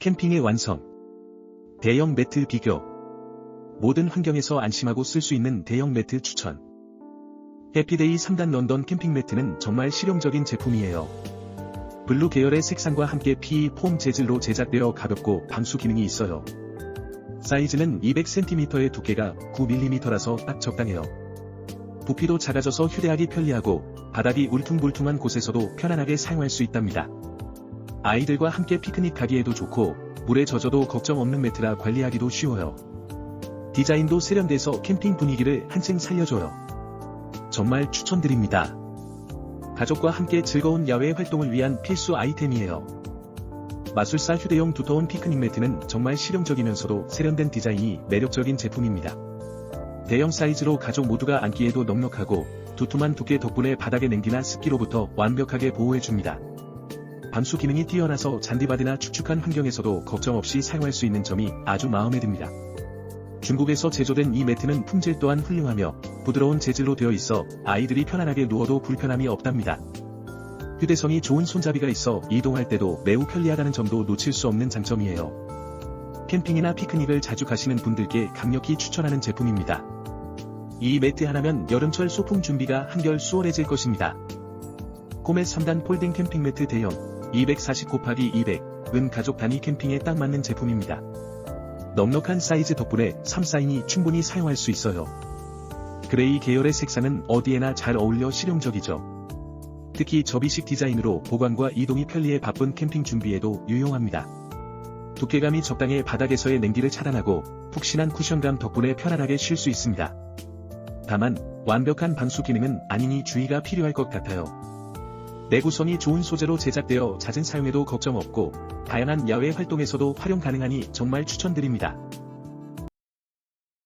캠핑의 완성. 대형 매트 비교. 모든 환경에서 안심하고 쓸 수 있는 대형 매트 추천. 해피데이 3단 런던 캠핑 매트는 정말 실용적인 제품이에요. 블루 계열의 색상과 함께 PE 폼 재질로 제작되어 가볍고 방수 기능이 있어요. 사이즈는 200cm의 두께가 9mm라서 딱 적당해요. 부피도 작아져서 휴대하기 편리하고 바닥이 울퉁불퉁한 곳에서도 편안하게 사용할 수 있답니다. 아이들과 함께 피크닉 가기에도 좋고 물에 젖어도 걱정 없는 매트라 관리하기도 쉬워요. 디자인도 세련돼서 캠핑 분위기를 한층 살려줘요. 정말 추천드립니다. 가족과 함께 즐거운 야외 활동을 위한 필수 아이템이에요. 마술사 휴대용 두터운 피크닉 매트는 정말 실용적이면서도 세련된 디자인이 매력적인 제품입니다. 대형 사이즈로 가족 모두가 앉기에도 넉넉하고 두툼한 두께 덕분에 바닥의 냉기나 습기로부터 완벽하게 보호해줍니다. 방수 기능이 뛰어나서 잔디바디나 축축한 환경에서도 걱정 없이 사용할 수 있는 점이 아주 마음에 듭니다. 중국에서 제조된 이 매트는 품질 또한 훌륭하며 부드러운 재질로 되어 있어 아이들이 편안하게 누워도 불편함이 없답니다. 휴대성이 좋은 손잡이가 있어 이동할 때도 매우 편리하다는 점도 놓칠 수 없는 장점이에요. 캠핑이나 피크닉을 자주 가시는 분들께 강력히 추천하는 제품입니다. 이 매트 하나면 여름철 소풍 준비가 한결 수월해질 것입니다. 코메 3단 폴딩 캠핑 매트 대형 240 곱하기 200 은 가족 단위 캠핑에 딱 맞는 제품입니다. 넉넉한 사이즈 덕분에 3사인이 충분히 사용할 수 있어요. 그레이 계열의 색상은 어디에나 잘 어울려 실용적이죠. 특히 접이식 디자인으로 보관과 이동이 편리해 바쁜 캠핑 준비에도 유용합니다. 두께감이 적당해 바닥에서의 냉기를 차단하고 푹신한 쿠션감 덕분에 편안하게 쉴 수 있습니다. 다만 완벽한 방수 기능은 아니니 주의가 필요할 것 같아요. 내구성이 좋은 소재로 제작되어 잦은 사용에도 걱정 없고 다양한 야외 활동에서도 활용 가능하니 정말 추천드립니다.